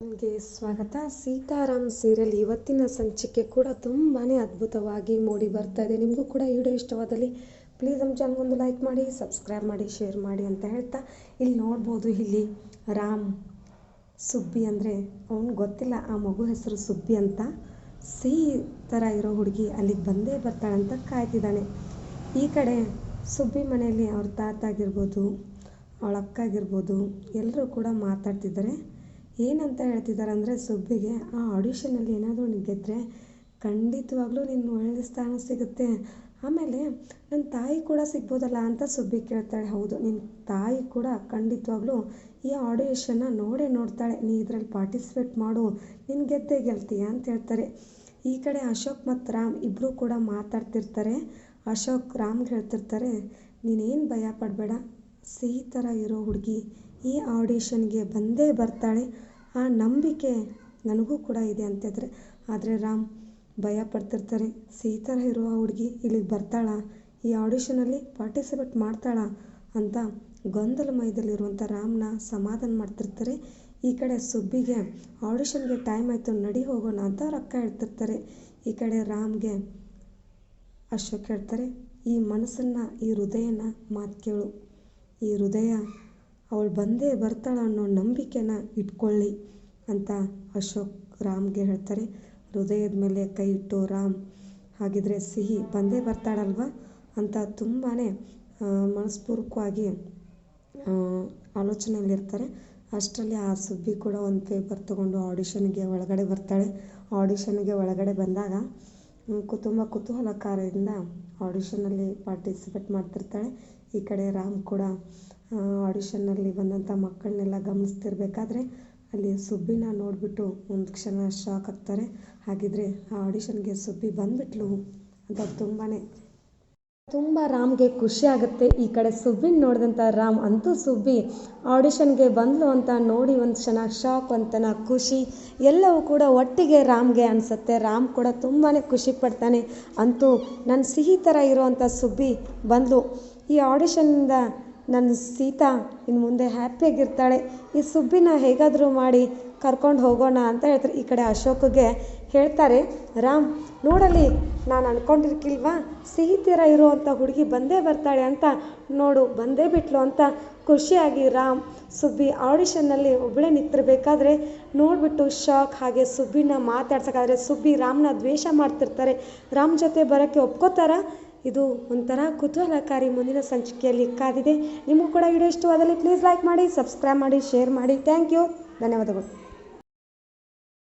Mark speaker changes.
Speaker 1: ಗೆ ಸ್ವಾಗತ. ಸೀತಾರಾಮ್ ಸೀರಿಯಲ್ ಇವತ್ತಿನ ಸಂಚಿಕೆ ಕೂಡ ತುಂಬಾ ಅದ್ಭುತವಾಗಿ ಮೂಡಿ ಬರ್ತಾ ಇದೆ. ನಿಮಗೂ ಕೂಡ ವಿಡಿಯೋ ಇಷ್ಟವಾದಲ್ಲಿ ಪ್ಲೀಸ್ ನಮ್ಮ ಚಾನಲ್ಗೊಂದು ಲೈಕ್ ಮಾಡಿ ಸಬ್ಸ್ಕ್ರೈಬ್ ಮಾಡಿ ಶೇರ್ ಮಾಡಿ ಅಂತ ಹೇಳ್ತಾ ಇಲ್ಲಿ ನೋಡ್ಬೋದು. ಇಲ್ಲಿ ರಾಮ್ ಸುಬ್ಬಿ ಅಂದರೆ ಅವನು ಗೊತ್ತಿಲ್ಲ, ಆ ಮಗು ಹೆಸರು ಸುಬ್ಬಿ ಅಂತ. ಸಿಹಿ ಥರ ಇರೋ ಹುಡುಗಿ ಅಲ್ಲಿಗೆ ಬಂದೇ ಬರ್ತಾಳಂತ ಕಾಯ್ತಿದ್ದಾನೆ. ಈ ಕಡೆ ಸುಬ್ಬಿ ಮನೆಯಲ್ಲಿ ಅವ್ರ ತಾತ ಆಗಿರ್ಬೋದು, ಅವಳ ಅಕ್ಕ ಎಲ್ಲರೂ ಕೂಡ ಮಾತಾಡ್ತಿದ್ದಾರೆ. ಏನಂತ ಹೇಳ್ತಿದ್ದಾರೆ ಅಂದರೆ ಸುಬ್ಬಿಗೆ ಆ ಆಡಿಷನಲ್ಲಿ ಏನಾದರೂ ನೀನು ಗೆದ್ದರೆ ಖಂಡಿತವಾಗ್ಲೂ ನಿನ್ನ ಒಳ್ಳೆ ಸ್ಥಾನ ಸಿಗುತ್ತೆ. ಆಮೇಲೆ ನನ್ನ ತಾಯಿ ಕೂಡ ಸಿಗ್ಬೋದಲ್ಲ ಅಂತ ಸುಬ್ಬಿ ಕೇಳ್ತಾಳೆ. ಹೌದು ನಿನ್ನ ತಾಯಿ ಕೂಡ ಖಂಡಿತವಾಗ್ಲೂ ಈ ಆಡಿಷನ್ನ ನೋಡೇ ನೋಡ್ತಾಳೆ. ನೀ ಇದರಲ್ಲಿ ಪಾರ್ಟಿಸಿಪೇಟ್ ಮಾಡು, ನೀನು ಗೆದ್ದೇ ಗೆಲ್ತೀಯ ಅಂತ ಹೇಳ್ತಾರೆ. ಈ ಕಡೆ ಅಶೋಕ್ ಮತ್ತು ರಾಮ್ ಇಬ್ಬರೂ ಕೂಡ ಮಾತಾಡ್ತಿರ್ತಾರೆ. ಅಶೋಕ್ ರಾಮ್ಗೆ ಹೇಳ್ತಿರ್ತಾರೆ, ನೀನೇನು ಭಯ ಪಡಬೇಡ ಸಿಹಿ ಥರ ಇರೋ ಹುಡುಗಿ ಈ ಆಡಿಷನ್ಗೆ ಬಂದೇ ಬರ್ತಾಳೆ. ಆ ನಂಬಿಕೆ ನನಗೂ ಕೂಡ ಇದೆ ಅಂತಿದ್ರೆ. ಆದರೆ ರಾಮ್ ಭಯ ಪಡ್ತಿರ್ತಾರೆ. ಸಿಹಿ ಥರ ಇರೋ ಆ ಹುಡುಗಿ ಇಲ್ಲಿಗೆ ಬರ್ತಾಳಾ? ಈ ಆಡಿಷನಲ್ಲಿ ಪಾರ್ಟಿಸಿಪೇಟ್ ಮಾಡ್ತಾಳಾ? ಅಂತ ಗೊಂದಲಮಯದಲ್ಲಿರುವಂಥ ರಾಮ್ನ ಸಮಾಧಾನ ಮಾಡ್ತಿರ್ತಾರೆ. ಈ ಕಡೆ ಸುಬ್ಬಿಗೆ ಆಡಿಷನ್ಗೆ ಟೈಮ್ ಆಯಿತು, ನಡಿ ಹೋಗೋಣ ಅಂತ ರೊಕ್ಕ ಇಡ್ತಿರ್ತಾರೆ ಹೇಳ್ತಿರ್ತಾರೆ. ಈ ಕಡೆ ರಾಮ್ಗೆ ಅಶೋಕ್ ಹೇಳ್ತಾರೆ, ಈ ಮನಸ್ಸನ್ನು, ಈ ಹೃದಯನ ಮಾತು ಕೇಳು. ಈ ಹೃದಯ, ಅವಳು ಬಂದೇ ಬರ್ತಾಳ ಅನ್ನೋ ನಂಬಿಕೆನ ಇಟ್ಕೊಳ್ಳಿ ಅಂತ ಅಶೋಕ್ ರಾಮ್ಗೆ ಹೇಳ್ತಾರೆ. ಹೃದಯದ ಮೇಲೆ ಕೈ ಇಟ್ಟು, ರಾಮ್, ಹಾಗಿದ್ರೆ ಸಿಹಿ ಬಂದೇ ಬರ್ತಾಳಲ್ವ? ಅಂತ ತುಂಬಾ ಮನಸ್ಪೂರ್ವಕವಾಗಿ ಆಲೋಚನೆಯಲ್ಲಿರ್ತಾರೆ. ಅಷ್ಟರಲ್ಲಿ ಆ ಸುಬ್ಬಿ ಕೂಡ ಒಂದು ಪೇಪರ್ ತೊಗೊಂಡು ಆಡಿಷನ್ಗೆ ಒಳಗಡೆ ಬರ್ತಾಳೆ. ಆಡಿಷನ್ಗೆ ಒಳಗಡೆ ಬಂದಾಗ ತುಂಬ ಕುತೂಹಲಕಾರದಿಂದ ಆಡಿಷನ್ನಲ್ಲಿ ಪಾರ್ಟಿಸಿಪೇಟ್ ಮಾಡ್ತಿರ್ತಾಳೆ. ಈ ಕಡೆ ರಾಮ್ ಕೂಡ ಆಡಿಷನ್ನಲ್ಲಿ ಬಂದಂಥ ಮಕ್ಕಳನ್ನೆಲ್ಲ ಗಮನಿಸ್ತಿರ್ಬೇಕಾದ್ರೆ ಅಲ್ಲಿ ಸುಬ್ಬಿನ ನೋಡಿಬಿಟ್ಟು ಒಂದು ಕ್ಷಣ ಶಾಕ್ ಆಗ್ತಾರೆ. ಹಾಗಿದ್ರೆ ಆ ಆಡಿಷನ್ಗೆ ಸುಬ್ಬಿ ಬಂದ್ಬಿಟ್ಲು ಅಂತ ತುಂಬಾ ತುಂಬ ರಾಮ್ಗೆ ಖುಷಿ ಆಗುತ್ತೆ. ಈ ಕಡೆ ಸುಬ್ಬಿನ ನೋಡಿದಂಥ ರಾಮ್ ಅಂತೂ ಸುಬ್ಬಿ ಆಡಿಷನ್ಗೆ ಬಂದ್ಲು ಅಂತ ನೋಡಿ ಒಂದು ಕ್ಷಣ ಶಾಕ್ ಅಂತನ ಖುಷಿ ಎಲ್ಲವೂ ಕೂಡ ಒಟ್ಟಿಗೆ ರಾಮ್ಗೆ ಅನಿಸುತ್ತೆ. ರಾಮ್ ಕೂಡ ತುಂಬಾ ಖುಷಿ ಪಡ್ತಾನೆ. ಅಂತೂ ನನ್ನ ಸಿಹಿ ಥರ ಇರುವಂಥ ಸುಬ್ಬಿ ಬಂದ್ಲು. ಈ ಆಡಿಷನ್ನಿಂದ ನನ್ನ ಸೀತಾ ಇನ್ನು ಮುಂದೆ ಹ್ಯಾಪಿಯಾಗಿರ್ತಾಳೆ. ಈ ಸುಬ್ಬಿನ ಹೇಗಾದರೂ ಮಾಡಿ ಕರ್ಕೊಂಡು ಹೋಗೋಣ ಅಂತ ಹೇಳ್ತಾರೆ. ಈ ಕಡೆ ಅಶೋಕಗೆ ಹೇಳ್ತಾರೆ, ರಾಮ್, ನೋಡಲಿ, ನಾನು ಅಂದ್ಕೊಂಡಿರ್ಕಿಲ್ವಾ ಸಿಹಿ ತೀರ ಇರುವಂಥ ಹುಡುಗಿ ಬಂದೇ ಬರ್ತಾಳೆ ಅಂತ ನೋಡು, ಬಂದೇ ಬಿಟ್ಲು ಅಂತ ಖುಷಿಯಾಗಿ ರಾಮ್, ಸುಬ್ಬಿ ಆಡಿಷನ್ನಲ್ಲಿ ಒಬ್ಬಳೇ ನಿಂತಿರಬೇಕಾದ್ರೆ ನೋಡಿಬಿಟ್ಟು ಶಾಕ್ ಹಾಗೆ ಸುಬ್ಬಿನ ಮಾತಾಡ್ಸೋಕ್ಕಾದ್ರೆ ಸುಬ್ಬಿ ರಾಮ್ನ ದ್ವೇಷ ಮಾಡ್ತಿರ್ತಾರೆ. ರಾಮ್ ಜೊತೆ ಬರೋಕ್ಕೆ ಒಪ್ಕೋತಾರ? ಇದು ಒಂಥರ ಕುತೂಹಲಕಾರಿ ಮುಂದಿನ ಸಂಚಿಕೆಯಲ್ಲಿ ಕಾದಿದೆ. ನಿಮಗೂ ಕೂಡ ವಿಡಿಯೋ ಇಷ್ಟವಾದಲ್ಲಿ ಪ್ಲೀಸ್ ಲೈಕ್ ಮಾಡಿ ಸಬ್ಸ್ಕ್ರೈಬ್ ಮಾಡಿ ಶೇರ್ ಮಾಡಿ. ಥ್ಯಾಂಕ್ ಯು ಧನ್ಯವಾದಗಳು.